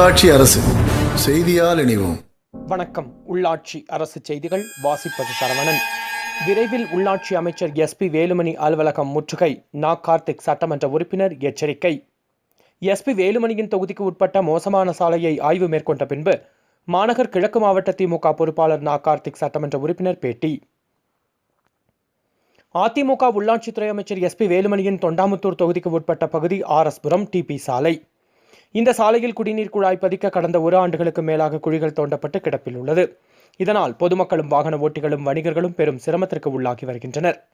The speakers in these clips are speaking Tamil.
உள்ளாட்சி அரசு செய்தியால் இணைவோம். வணக்கம். உள்ளாட்சி அரசு செய்திகள் வாசிப்பது சரவணன். விரைவில் உள்ளாட்சி அமைச்சர் எஸ்பி வேலுமணி அலுவலகம் முற்றுகை நா. கார்த்திக் சட்டமன்ற உறுப்பினர் எச்சரிக்கை. எஸ்பி வேலுமணியின் தொகுதிக்கு உட்பட்ட மோசமான சாலையை ஆய்வு மேற்கொண்ட பின்பு மாநகர் கிழக்கு மாவட்ட திமுக பொறுப்பாளர் நா. கார்த்திக் சட்டமன்ற உறுப்பினர் பேட்டி. அதிமுக உள்ளாட்சித்துறை அமைச்சர் எஸ்பி வேலுமணியின் தொண்டாமுத்தூர் தொகுதிக்கு உட்பட்ட பகுதி ஆர் எஸ் புரம் டிபி சாலை. இந்த சாலையில் குடிநீர் குழாய் பதிக்க கடந்த ஒரு ஆண்டுகளுக்கு மேலாக குழிகள் தோண்டப்பட்டு கிடப்பில் உள்ளது. இதனால் பொதுமக்களும் வாகன ஓட்டிகளும் வணிகர்களும் பெரும் சிரமத்திற்கு உள்ளாகி வருகின்றனர்.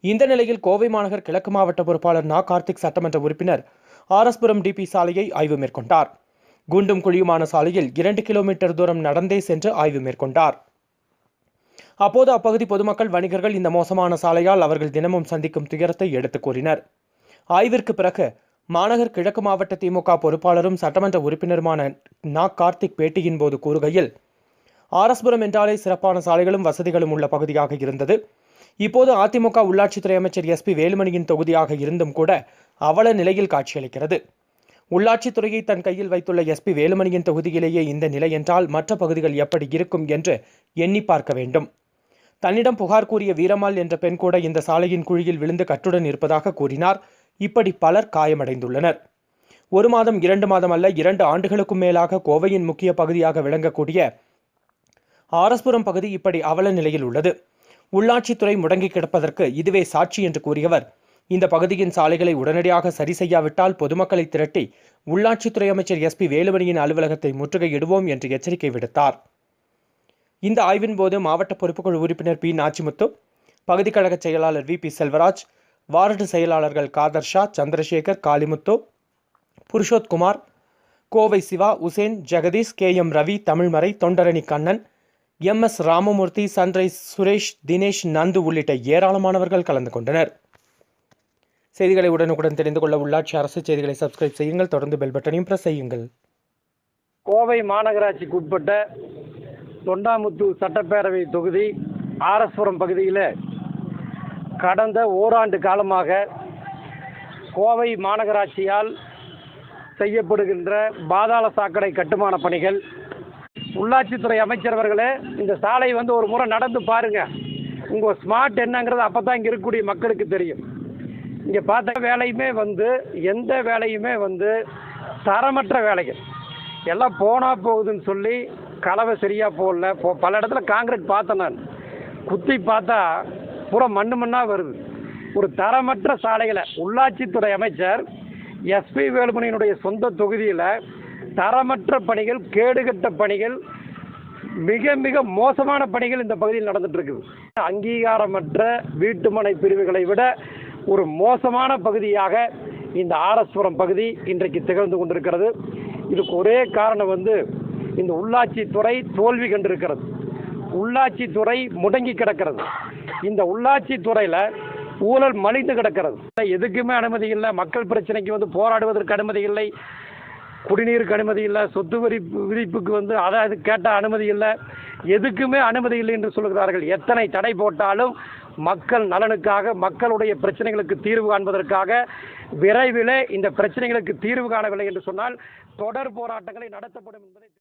இந்த நிலையில் கோவை மாநகர் கிழக்கு மாவட்ட பொறுப்பாளர் நா. கார்த்திக் சட்டமன்ற உறுப்பினர் ஆரஸ்புரம் டிபி சாலையை ஆய்வு மேற்கொண்டார். குண்டும் குழியுமான சாலையில் இரண்டு கிலோமீட்டர் தூரம் நடந்தே சென்று ஆய்வு மேற்கொண்டார். அப்போது அப்பகுதி பொதுமக்கள் வணிகர்கள் இந்த மோசமான சாலையால் அவர்கள் தினமும் சந்திக்கும் துயரத்தை எடுத்துக் கூறினர். ஆய்விற்கு பிறகு மாநகர் கிழக்கு மாவட்ட திமுக பொறுப்பாளரும் சட்டமன்ற உறுப்பினருமான நா. கார்த்திக் பேட்டியின் போது கூறுகையில் ஆரஸ்புரம் என்றாலே சிறப்பான சாலைகளும் வசதிகளும் உள்ள பகுதியாக இருந்தது. இப்போது அதிமுக உள்ளாட்சித்துறை அமைச்சர் எஸ்பி வேலுமணியின் தொகுதியாக இருந்தும் கூட அவல நிலையில் காட்சியளிக்கிறது. உள்ளாட்சித்துறையை தன் கையில் வைத்துள்ள எஸ்பி வேலுமணியின் தொகுதியிலேயே இந்த நிலை என்றால் மற்ற பகுதிகள் எப்படி இருக்கும் என்று எண்ணி பார்க்க வேண்டும். தன்னிடம் புகார் கூறிய வீரமாள் என்ற பெண் கூட இந்த சாலையின் குழியில் விழுந்து கட்டுடன் இருப்பதாக கூறினார். இப்படி பலர் காயமடைந்துள்ளனர். ஒரு மாதம் இரண்டு மாதம் அல்ல இரண்டு ஆண்டுகளுக்கும் மேலாக கோவையின் முக்கிய பகுதியாக விளங்கக்கூடிய ஆரஸ்புரம் பகுதி இப்படி அவல நிலையில் உள்ளது. உள்ளாட்சித்துறை முடங்கி கிடப்பதற்கு இதுவே சாட்சி என்று கூறியவர் இந்த பகுதியின் சாலைகளை உடனடியாக சரி செய்யாவிட்டால் பொதுமக்களை திரட்டி உள்ளாட்சித்துறை அமைச்சர் எஸ்பி வேலுமணியின் அலுவலகத்தை முற்றுகையிடுவோம் என்று எச்சரிக்கை விடுத்தார். இந்த ஆய்வின் போது மாவட்ட பொறுப்புக்குழு உறுப்பினர் பி. நாச்சிமுத்து பகுதி கழக செயலாளர் வி. பி. செல்வராஜ் வார்டு செயலாளர்கள் Kader Shah Chandrasekhar Kalimuthu Purushothkumar Kovai Siva Hussain Jagadish K M Ravi தமிழ்மறை தொண்டரணி Kannan M S Ramamoorthy sunrise Suresh Dinesh Nandu உள்ளிட்ட ஏராளமானவர்கள் கலந்து கொண்டனர். செய்திகளை உடனுக்குடன் தெரிந்து கொள்ள உள்ளாட்சி அரசு செய்திகளை சப்ஸ்கிரைப் செய்யுங்கள். தொடர்ந்து பெல் பட்டனையும் பிரஸ் செய்யுங்கள். கோவை மாநகராட்சிக்கு உட்பட்ட தொண்டாமுத்தூர் சட்டப்பேரவை தொகுதி ஆரஸ்புரம் பகுதியில் கடந்த ஓராண்டு காலமாக கோவை மாநகராட்சியால் செய்யப்படுகின்ற பாதாள சாக்கடை கட்டுமான பணிகள். உள்ளாட்சித்துறை அமைச்சர் அவர்களே இந்த சாலை வந்து ஒரு முறை நடந்து பாருங்க. உங்கள் ஸ்மார்ட் என்னங்கிறது அப்போ தான் இங்கே இருக்கக்கூடிய மக்களுக்கு தெரியும். இங்கே பார்த்த வேலையுமே வந்து எந்த வேலையுமே வந்து தரமற்ற வேலைகள். எல்லாம் போனால் போகுதுன்னு சொல்லி கலவை சரியாக போடல. போ பல இடத்துல காங்கிரீட் பார்த்தேன் நான். குத்தி பார்த்தா பூரா மண்ணு மண்ணாக வருது. ஒரு தரமற்ற சாலைகளை உள்ளாட்சித்துறை அமைச்சர் எஸ்பி வேலுமணியினுடைய சொந்த தொகுதியில் தரமற்ற பணிகள் கேடுகட்ட பணிகள் மிக மிக மோசமான பணிகள் இந்த பகுதியில் நடந்துட்டு இருக்குது அங்கீகாரமற்ற வீட்டுமனை பிரிவுகளை விட ஒரு மோசமான பகுதியாக இந்த ஆரஸ்புரம் பகுதி இன்றைக்கு திகழ்ந்து கொண்டிருக்கிறது. இதுக்கு ஒரே காரணம் வந்து இந்த உள்ளாட்சித்துறை தோல்வி கண்டிருக்கிறது. உள்ளாட்சித்துறை முடங்கி கிடக்கிறது. இந்த உள்ளாட்சி துறையில ஊழல் மலிந்து கிடக்கிறது. எதுக்குமே அனுமதி இல்லை. மக்கள் பிரச்சனைக்கு வந்து போராடுவதற்கு அனுமதி இல்லை. குடிநீருக்கு அனுமதி இல்லை. சொத்து வரி விதிப்புக்கு வந்து அதாவது கேட்ட அனுமதி இல்லை. எதுக்குமே அனுமதி இல்லை என்று சொல்கிறார்கள். எத்தனை தடை போட்டாலும் மக்கள் நலனுக்காக மக்களுடைய பிரச்சனைகளுக்கு தீர்வு காண்பதற்காக விரைவிலே இந்த பிரச்சனைகளுக்கு தீர்வு காணவில்லை என்று சொன்னால் தொடர் போராட்டங்களை நடத்தப்படும் என்பதை